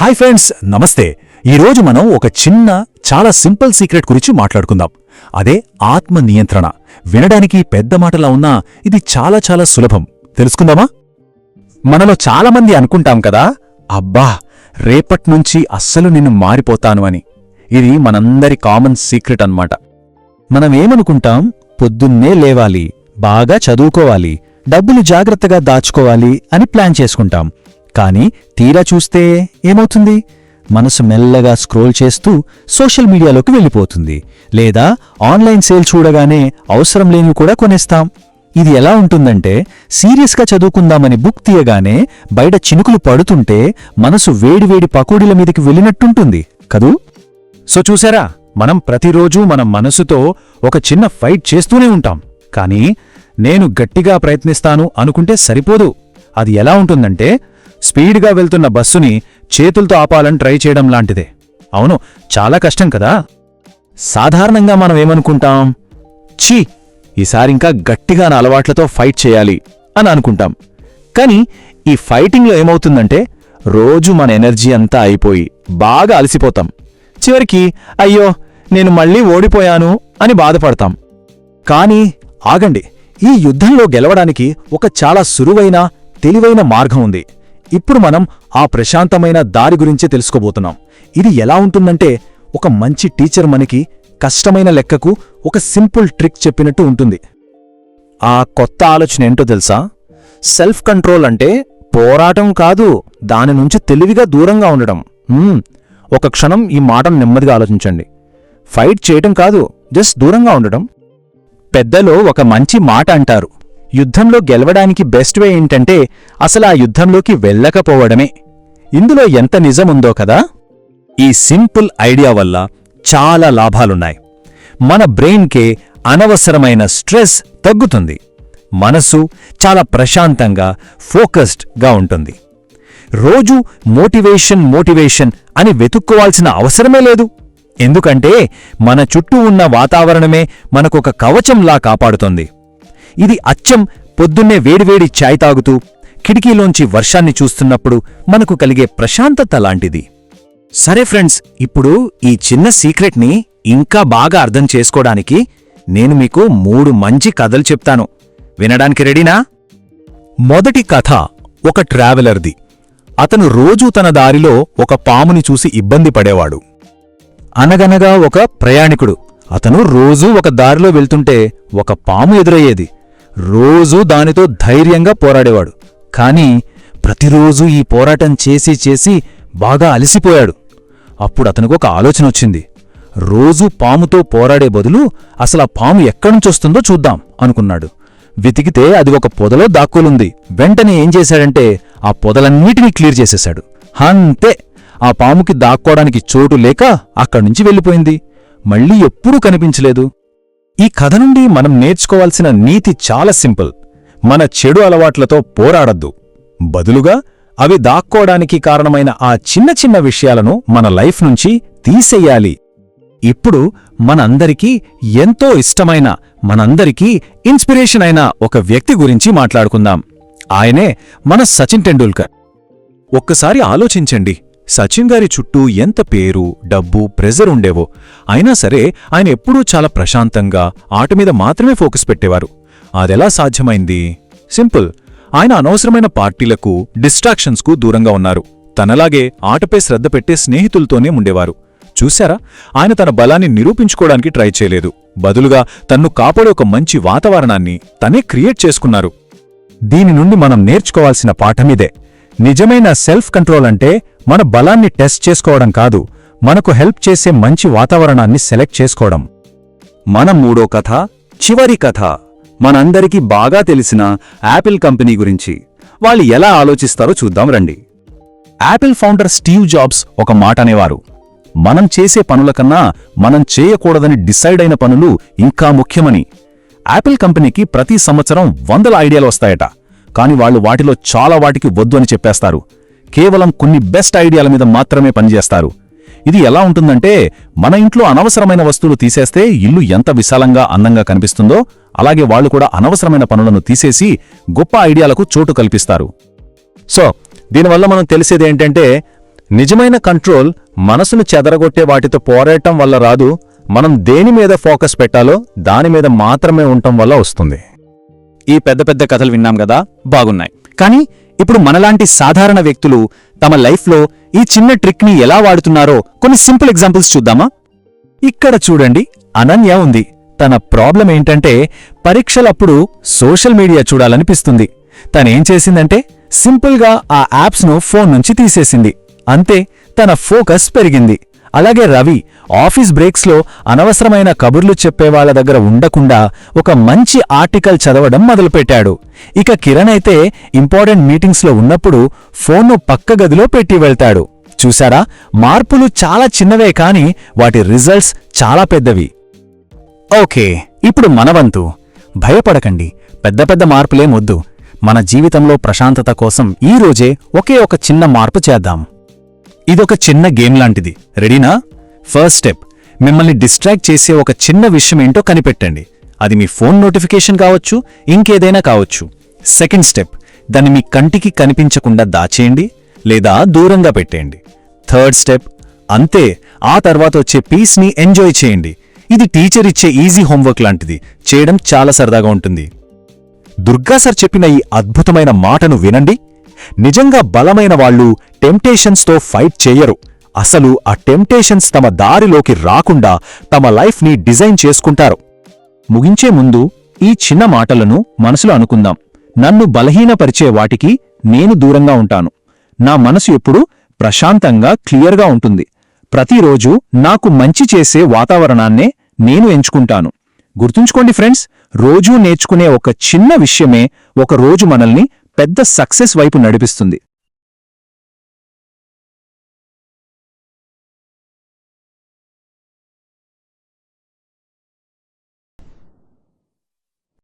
Hi friends నమస్తే. ఈరోజు మనం ఒక చిన్న చాలా సింపుల్ సీక్రెట్ గురించి మాట్లాడుకుందాం. అదే ఆత్మ నియంత్రణ. వినడానికి పెద్ద మాటలా ఉన్నా ఇది చాలా చాలా సులభం. తెలుసుకుందామా? మనలో చాలామంది అనుకుంటాం కదా అబ్బా రేపట్నుంచి అస్సలు నిన్ను మారిపోతాను అని. ఇది మనందరి కామన్ సీక్రెట్ అన్నమాట. మనమేమనుకుంటాం పొద్దున్నే లేవాలి బాగా చదువుకోవాలి డబ్బులు జాగ్రత్తగా దాచుకోవాలి అని ప్లాన్ చేసుకుంటాం. కానీ తీరా చూస్తే ఏమవుతుంది? మనసు మెల్లగా స్క్రోల్ చేస్తూ సోషల్ మీడియాలోకి వెళ్ళిపోతుంది. లేదా ఆన్లైన్ సేల్ చూడగానే అవసరం లేనివి కూడా కొనేస్తాం. ఇది ఎలా ఉంటుందంటే సీరియస్గా చదువుకుందామని బుక్ తీయగానే బయట చినుకులు పడుతుంటే మనసు వేడివేడి పకోడీల మీదకి వెళ్ళినట్టుంటుంది. కదూ? సో చూసారా మనం ప్రతిరోజూ మన మనసుతో ఒక చిన్న ఫైట్ చేస్తూనే ఉంటాం. కానీ నేను గట్టిగా ప్రయత్నిస్తాను అనుకుంటే సరిపోదు. అది ఎలా ఉంటుందంటే స్పీడ్గా వెళ్తున్న బస్సుని చేతులతో ఆపాలని ట్రై చేయడం లాంటిదే. అవును చాలా కష్టం కదా? సాధారణంగా మనం ఏమనుకుంటాం? ఛీ ఈసారింకా గట్టిగా నా అలవాట్లతో ఫైట్ చేయాలి అని అనుకుంటాం. కానీ ఈ ఫైటింగ్లో ఏమవుతుందంటే రోజు మన ఎనర్జీ అంతా అయిపోయి బాగా అలసిపోతాం. చివరికి అయ్యో నేను మళ్ళీ ఓడిపోయాను అని బాధపడతాం. కానీ ఆగండి ఈ యుద్ధంలో గెలవడానికి ఒక చాలా సులువైన తెలివైన మార్గం ఉంది. ఇప్పుడు మనం ఆ ప్రశాంతమైన దారి గురించే తెలుసుకోబోతున్నాం. ఇది ఎలా ఉంటుందంటే ఒక మంచి టీచర్ మనకి కష్టమైన లెక్కకు ఒక సింపుల్ ట్రిక్ చెప్పినట్టు ఉంటుంది. ఆ కొత్త ఆలోచన ఏంటో తెలుసా? సెల్ఫ్ కంట్రోల్ అంటే పోరాటం కాదు దాని నుంచి తెలివిగా దూరంగా ఉండడం. ఒక క్షణం ఈ మాటను నెమ్మదిగా ఆలోచించండి. ఫైట్ చేయటం కాదు జస్ట్ దూరంగా ఉండడం. పెద్దలో ఒక మంచి మాట అంటారు. యుద్ధంలో గెలవడానికి బెస్ట్ వే ఏంటంటే అసలు ఆ యుద్ధంలోకి వెళ్ళకపోవడమే. ఇందులో ఎంత నిజముందో కదా? ఈ సింపుల్ ఐడియా వల్ల చాలా లాభాలున్నాయి. మన బ్రెయిన్కే అనవసరమైన స్ట్రెస్ తగ్గుతుంది. మనస్సు చాలా ప్రశాంతంగా ఫోకస్డ్గా ఉంటుంది. రోజు మోటివేషన్ మోటివేషన్ అని వెతుక్కోవాల్సిన అవసరమే లేదు. ఎందుకంటే మన చుట్టూ ఉన్న వాతావరణమే మనకొక కవచంలా కాపాడుతుంది. ఇది అచ్చం పొద్దున్నే వేడివేడి ఛాయ్ తాగుతూ కిటికీలోంచి వర్షాన్ని చూస్తున్నప్పుడు మనకు కలిగే ప్రశాంతత లాంటిది. సరే ఫ్రెండ్స్ ఇప్పుడు ఈ చిన్న సీక్రెట్ని ఇంకా బాగా అర్థం చేసుకోవడానికి నేను మీకు మూడు మంచి కథలు చెప్తాను. వినడానికి రెడీనా? మొదటి కథ ఒక ట్రావెలర్ది. అతను రోజూ తన దారిలో ఒక పాముని చూసి ఇబ్బంది పడేవాడు. అనగనగా ఒక ప్రయాణికుడు. అతను రోజూ ఒక దారిలో వెళ్తుంటే ఒక పాము ఎదురయ్యేది. రోజూ దానితో ధైర్యంగా పోరాడేవాడు. కాని ప్రతిరోజూ ఈ పోరాటం చేసి చేసి బాగా అలసిపోయాడు. అప్పుడు అతనికి ఒక ఆలోచన వచ్చింది. రోజూ పాముతో పోరాడే బదులు అసలు ఆ పాము ఎక్కడుంచొస్తుందో చూద్దాం అనుకున్నాడు. వెతికితే అది ఒక పొదలో దాక్కులుంది వెంటనే ఏం చేశాడంటే ఆ పొదలన్నిటినీ క్లియర్ చేసేశాడు. అంతే! ఆ పాముకి దాక్కోడానికి చోటు లేక అక్కడ్నుంచి వెళ్ళిపోయింది. మళ్ళీ ఎప్పుడూ కనిపించలేదు. ఈ కథ నుండి మనం నేర్చుకోవాల్సిన నీతి చాలా సింపుల్. మన చెడు అలవాట్లతో పోరాడద్దు. బదులుగా అవి దాక్కోడానికి కారణమైన ఆ చిన్న చిన్న విషయాలను మన లైఫ్ నుంచి తీసెయ్యాలి ఇప్పుడు మనందరికీ ఎంతో ఇష్టమైన మనందరికీ ఇన్స్పిరేషన్ అయిన ఒక వ్యక్తి గురించి మాట్లాడుకుందాం. ఆయనే మన సచిన్ టెండూల్కర్. ఒక్కసారి ఆలోచించండి. సచిన్ గారి చుట్టూ ఎంత పేరు డబ్బు ప్రెజర్ ఉండేవో అయినా సరే ఆయన ఎప్పుడూ చాలా ప్రశాంతంగా ఆట మీద మాత్రమే ఫోకస్ పెట్టేవారు. అదెలా సాధ్యమైంది? సింపుల్. ఆయన అనవసరమైన పార్టీలకు డిస్ట్రాక్షన్స్కు దూరంగా ఉన్నారు. తనలాగే ఆటపై శ్రద్ధ పెట్టే స్నేహితులతోనే ఉండేవారు. చూశారా? ఆయన తన బలాన్ని నిరూపించుకోవడానికి ట్రై చేయలేదు. బదులుగా తన్ను కాపాడే ఒక మంచి వాతావరణాన్ని తనే క్రియేట్ చేసుకున్నారు. దీని నుండి మనం నేర్చుకోవాల్సిన పాఠమిదే నిజమైన సెల్ఫ్ కంట్రోల్ అంటే మన బలాన్ని టెస్ట్ చేసుకోవడం కాదు మనకు హెల్ప్ చేసే మంచి వాతావరణాన్ని సెలెక్ట్ చేసుకోవడం. మన మూడో కథ చివరి కథ. మనందరికీ బాగా తెలిసిన యాపిల్ కంపెనీ గురించి. వాళ్ళు ఎలా ఆలోచిస్తారో చూద్దాం రండి. యాపిల్ ఫౌండర్ స్టీవ్ జాబ్స్ ఒక మాట అనేవారు. మనం చేసే పనుల కన్నా మనం చేయకూడదని డిసైడ్ అయిన పనులు ఇంకా ముఖ్యమని. యాపిల్ కంపెనీకి ప్రతి సంవత్సరం వందల ఐడియాలు వస్తాయట. కాని వాళ్ళు వాటిలో చాలా వాటికి వద్దు అని చెప్పేస్తారు. కేవలం కొన్ని బెస్ట్ ఐడియాల మీద మాత్రమే పనిచేస్తారు. ఇది ఎలా ఉంటుందంటే మన ఇంట్లో అనవసరమైన వస్తువులు తీసేస్తే ఇల్లు ఎంత విశాలంగా అందంగా కనిపిస్తుందో అలాగే వాళ్ళు కూడా అనవసరమైన పనులను తీసేసి గొప్ప ఐడియాలకు చోటు కల్పిస్తారు. సో దీనివల్ల మనం తెలిసేది ఏంటంటే నిజమైన కంట్రోల్ మనసును చెదరగొట్టే వాటితో పోరాటం వల్ల రాదు మనం దేని మీద ఫోకస్ పెట్టాలో దాని మీద మాత్రమే ఉండటం వల్ల వస్తుంది. ఈ పెద్ద పెద్ద కథలు విన్నాం కదా బాగున్నాయి. కానీ ఇప్పుడు మనలాంటి సాధారణ వ్యక్తులు తమ లైఫ్లో ఈ చిన్న ట్రిక్ని ఎలా వాడుతున్నారో కొన్ని సింపుల్ ఎగ్జాంపుల్స్ చూద్దామా? ఇక్కడ చూడండి అనన్య ఉంది. తన ప్రాబ్లం ఏంటంటే పరీక్షలప్పుడు సోషల్ మీడియా చూడాలనిపిస్తుంది. తనేం చేసిందంటే సింపుల్గా ఆ యాప్స్ను ఫోన్ నుంచి తీసేసింది. అంతే తన ఫోకస్ పెరిగింది. అలాగే రవి ఆఫీస్ బ్రేక్స్లో అనవసరమైన కబుర్లు చెప్పేవాళ్ళ దగ్గర ఉండకుండా ఒక మంచి ఆర్టికల్ చదవడం మొదలుపెట్టాడు. ఇక కిరణ్ అయితే ఇంపార్టెంట్ మీటింగ్స్లో ఉన్నప్పుడు ఫోన్ను పక్క గదిలో పెట్టి వెళ్తాడు. చూశారా? మార్పులు చాలా చిన్నవే కాని వాటి రిజల్ట్స్ చాలా పెద్దవి. ఓకే ఇప్పుడు మనవంతు భయపడకండి. పెద్ద పెద్ద మార్పులేమొద్దు మన జీవితంలో ప్రశాంతత కోసం ఈ రోజే ఒకే ఒక చిన్న మార్పు చేద్దాం. ఇదొక చిన్న గేమ్ లాంటిది. రెడీనా ఫస్ట్ స్టెప్ మిమ్మల్ని డిస్ట్రాక్ట్ చేసే ఒక చిన్న విషయం ఏంటో కనిపెట్టండి. అది మీ ఫోన్ నోటిఫికేషన్ కావచ్చు ఇంకేదైనా కావచ్చు. సెకండ్ స్టెప్ దాన్ని మీ కంటికి కనిపించకుండా దాచేయండి లేదా దూరంగా పెట్టేయండి. థర్డ్ స్టెప్ అంతే ఆ తర్వాత వచ్చే పీస్ని ఎంజాయ్ చేయండి. ఇది టీచర్ ఇచ్చే ఈజీ హోంవర్క్ లాంటిది. చేయడం చాలా సరదాగా ఉంటుంది. దుర్గా సార్ చెప్పిన ఈ అద్భుతమైన మాటను వినండి. నిజంగా బలమైన వాళ్ళు టెంప్టేషన్స్తో ఫైట్ చేయరు. అసలు ఆ టెంప్టేషన్స్ తమ దారిలోకి రాకుండా తమ లైఫ్ని డిజైన్ చేసుకుంటారు. ముగించే ముందు ఈ చిన్న మాటలను మనసులో అనుకుందాం. నన్ను బలహీనపరిచే వాటికి నేను దూరంగా ఉంటాను. నా మనసు ఎప్పుడూ ప్రశాంతంగా క్లియర్గా ఉంటుంది. ప్రతిరోజు నాకు మంచి చేసే వాతావరణాన్నే నేను ఎంచుకుంటాను. గుర్తుంచుకోండి ఫ్రెండ్స్ రోజూ నేర్చుకునే ఒక చిన్న విషయమే ఒక రోజు మనల్ని పెద్ద సక్సెస్ వైపు నడిపిస్తుంది.